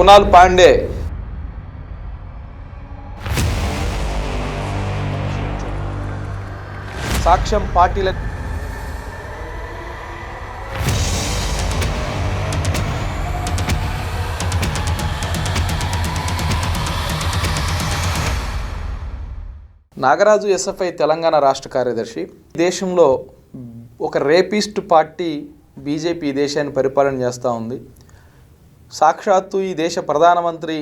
కునాల్ పాండే. సాక్ష్యం పార్టీల నాగరాజు ఎస్ఎఫ్ఐ తెలంగాణ రాష్ట్ర కార్యదర్శి. దేశంలో ఒక రేపిస్ట్ పార్టీ బీజేపీ ఈ దేశాన్ని పరిపాలన చేస్తూ ఉంది. సాక్షాత్తు ఈ దేశ ప్రధానమంత్రి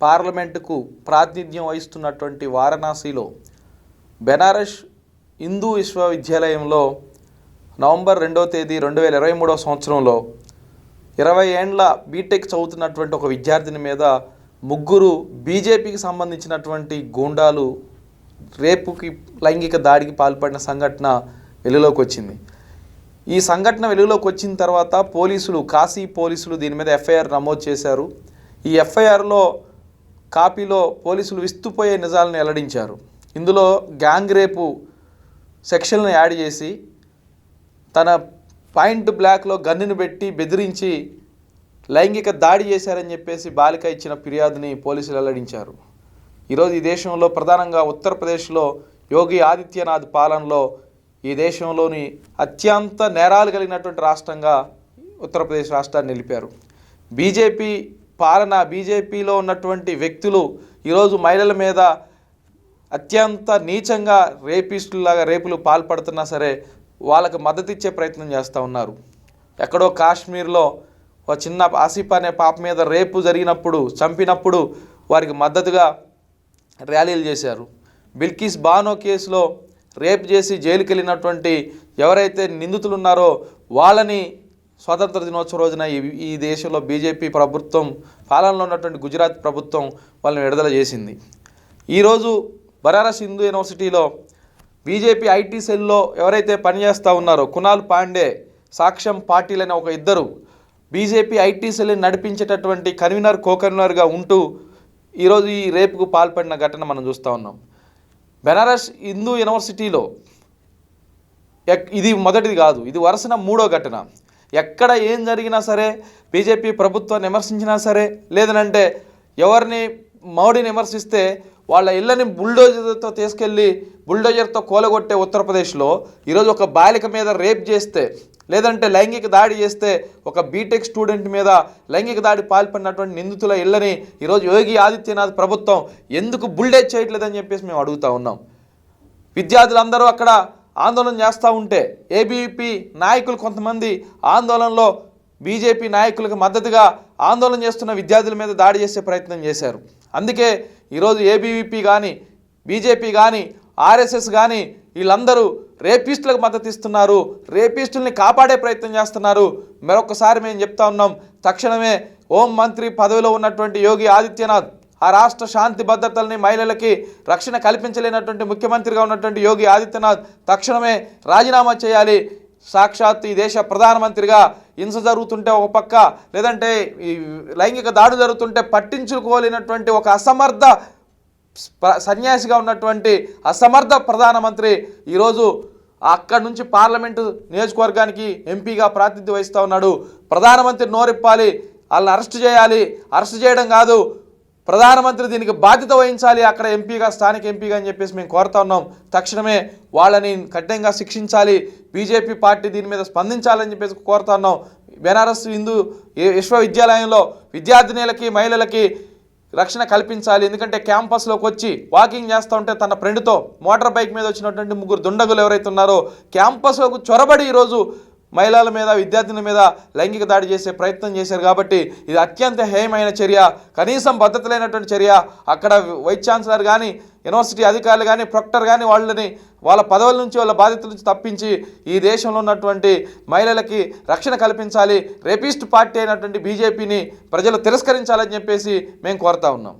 పార్లమెంటుకు ప్రాతినిధ్యం వహిస్తున్నటువంటి వారణాసిలో బెనారస్ హిందూ విశ్వవిద్యాలయంలో నవంబర్ రెండవ తేదీ రెండు వేల ఇరవై మూడవ సంవత్సరంలో ఇరవై ఏండ్ల బీటెక్ చదువుతున్నటువంటి ఒక విద్యార్థిని మీద ముగ్గురు బీజేపీకి సంబంధించినటువంటి గూండాలు రేపుకి లైంగిక దాడికి పాల్పడిన సంఘటన వెలుగులోకి వచ్చింది. ఈ సంఘటన వెలుగులోకి వచ్చిన తర్వాత పోలీసులు కాశీ పోలీసులు దీని మీద ఎఫ్ఐఆర్ నమోదు చేశారు. ఈ ఎఫ్ఐఆర్లో కాపీలో పోలీసులు విస్తుపోయే నిజాలను వెల్లడించారు. ఇందులో గ్యాంగ్ రేపు సెక్షన్లను యాడ్ చేసి తన పాయింట్ బ్లాక్లో గన్నును పెట్టి బెదిరించి లైంగిక దాడి చేశారని చెప్పేసి బాలిక ఇచ్చిన ఫిర్యాదుని పోలీసులు వెల్లడించారు. ఈరోజు ఈ దేశంలో ప్రధానంగా ఉత్తరప్రదేశ్లో యోగి ఆదిత్యనాథ్ పాలనలో ఈ దేశంలోని అత్యంత నేరాలు కలిగినటువంటి రాష్ట్రంగా ఉత్తరప్రదేశ్ రాష్ట్రాన్ని నిలిపారు. బీజేపీ పాలన బీజేపీలో ఉన్నటువంటి వ్యక్తులు ఈరోజు మహిళల మీద అత్యంత నీచంగా రేపిస్టులాగా రేపులు పాల్పడుతున్నా సరే వాళ్ళకు మద్దతు ఇచ్చే ప్రయత్నం చేస్తూ ఉన్నారు. ఎక్కడో కాశ్మీర్లో ఒక చిన్న ఆసిఫ్ అనే పాప మీద రేపు జరిగినప్పుడు చంపినప్పుడు వారికి మద్దతుగా ర్యాలీలు చేశారు. బిల్కిస్ బానో కేసులో రేప్ చేసి జైలుకి వెళ్ళినటువంటి ఎవరైతే నిందితులు ఉన్నారో వాళ్ళని స్వాతంత్ర దినోత్సవ రోజున ఈ ఈ దేశంలో బీజేపీ ప్రభుత్వం పాలనలో ఉన్నటువంటి గుజరాత్ ప్రభుత్వం వాళ్ళని విడుదల చేసింది. ఈరోజు బనారస్ హిందూ యూనివర్సిటీలో బీజేపీ ఐటీ సెల్లో ఎవరైతే పనిచేస్తూ ఉన్నారో కునాల్ పాండే సాక్ష్యం పాటిల్ అనే ఒక ఇద్దరు బీజేపీ ఐటీ సెల్ని నడిపించేటటువంటి కన్వీనర్ కో కన్వీనర్గా ఉంటూ ఈరోజు ఈ రేపుకు పాల్పడిన ఘటన మనం చూస్తూ ఉన్నాం. బెనారస్ హిందూ యూనివర్సిటీలో ఎక్- ఇది మొదటిది కాదు ఇది వరుసన మూడో ఘటన. ఎక్కడ ఏం జరిగినా సరే బీజేపీ ప్రభుత్వాన్ని విమర్శించినా సరే లేదనంటే ఎవరిని మోడీని విమర్శిస్తే వాళ్ళ ఇళ్ళని బుల్డోజర్తో తీసుకెళ్ళి బుల్డోజర్తో కూలగొట్టే ఉత్తరప్రదేశ్లో ఈరోజు ఒక బాలిక మీద రేప్ చేస్తే లేదంటే లైంగిక దాడి చేస్తే ఒక బీటెక్ స్టూడెంట్ మీద లైంగిక దాడి పాల్పడినటువంటి నిందితుల ఇళ్ళని ఈరోజు యోగి ఆదిత్యనాథ్ ప్రభుత్వం ఎందుకు బుల్డేజ్ చేయట్లేదని చెప్పేసి మేము అడుగుతా ఉన్నాం. విద్యార్థులందరూ అక్కడ ఆందోళన చేస్తూ ఉంటే ఏబీపీ నాయకులు కొంతమంది ఆందోళనలో బీజేపీ నాయకులకు మద్దతుగా ఆందోళన చేస్తున్న విద్యార్థుల మీద దాడి చేసే ప్రయత్నం చేశారు. అందుకే ఈరోజు ఏబీవీపీ కానీ బీజేపీ కానీ ఆర్ఎస్ఎస్ కానీ వీళ్ళందరూ రేపిస్టులకు మద్దతు ఇస్తున్నారు. రేపిస్టుల్ని కాపాడే ప్రయత్నం చేస్తున్నారు. మరొకసారి మేము చెప్తా ఉన్నాం తక్షణమే హోం మంత్రి పదవిలో ఉన్నటువంటి యోగి ఆదిత్యనాథ్ ఆ రాష్ట్ర శాంతి భద్రతల్ని మహిళలకి రక్షణ కల్పించలేనటువంటి ముఖ్యమంత్రిగా ఉన్నటువంటి యోగి ఆదిత్యనాథ్ తక్షణమే రాజీనామా చేయాలి. సాక్షాత్ ఈ దేశ ప్రధానమంత్రిగా హింస జరుగుతుంటే ఒక పక్క లేదంటే ఈ లైంగిక దాడు జరుగుతుంటే పట్టించుకోలేనటువంటి ఒక అసమర్థ సన్యాసిగా ఉన్నటువంటి అసమర్థ ప్రధానమంత్రి ఈరోజు అక్కడి నుంచి పార్లమెంటు నియోజకవర్గానికి ఎంపీగా ప్రాతినిధ్యం వహిస్తూ ఉన్నాడు. ప్రధానమంత్రి నోరిప్పాలి వాళ్ళని అరెస్ట్ చేయాలి. అరెస్ట్ చేయడం కాదు ప్రధానమంత్రి దీనికి బాధ్యత వహించాలి అక్కడ ఎంపీగా స్థానిక ఎంపీగా అని చెప్పేసి మేము కోరుతా ఉన్నాం. తక్షణమే వాళ్ళని కఠినంగా శిక్షించాలి బీజేపీ పార్టీ దీని మీద స్పందించాలని చెప్పేసి కోరుతా ఉన్నాం. బెనారస్ హిందూ ఏ- విశ్వవిద్యాలయంలో విద్యార్థినిలకి మహిళలకి రక్షణ కల్పించాలి. ఎందుకంటే క్యాంపస్లోకి వచ్చి వాకింగ్ చేస్తూ ఉంటే తన ఫ్రెండ్తో మోటార్ బైక్ మీద వచ్చినటువంటి ముగ్గురు దుండగులు ఎవరైతే ఉన్నారో క్యాంపస్లోకి చొరబడి ఈరోజు మహిళల మీద విద్యార్థుల మీద లైంగిక దాడి చేసే ప్రయత్నం చేశారు కాబట్టి ఇది అత్యంత హేయమైన చర్య కనీసం భద్రత లేనటువంటి చర్య. అక్కడ వైస్ ఛాన్సలర్ కానీ యూనివర్సిటీ అధికారులు కానీ ప్రొక్టర్ కానీ వాళ్ళని వాళ్ళ పదవుల నుంచి వాళ్ళ బాధ్యతల నుంచి తప్పించి ఈ దేశంలో ఉన్నటువంటి మహిళలకి రక్షణ కల్పించాలి. రేపిస్ట్ పార్టీ అయినటువంటి బీజేపీని ప్రజలు తిరస్కరించాలని చెప్పేసి మేము కోరుతా ఉన్నాం.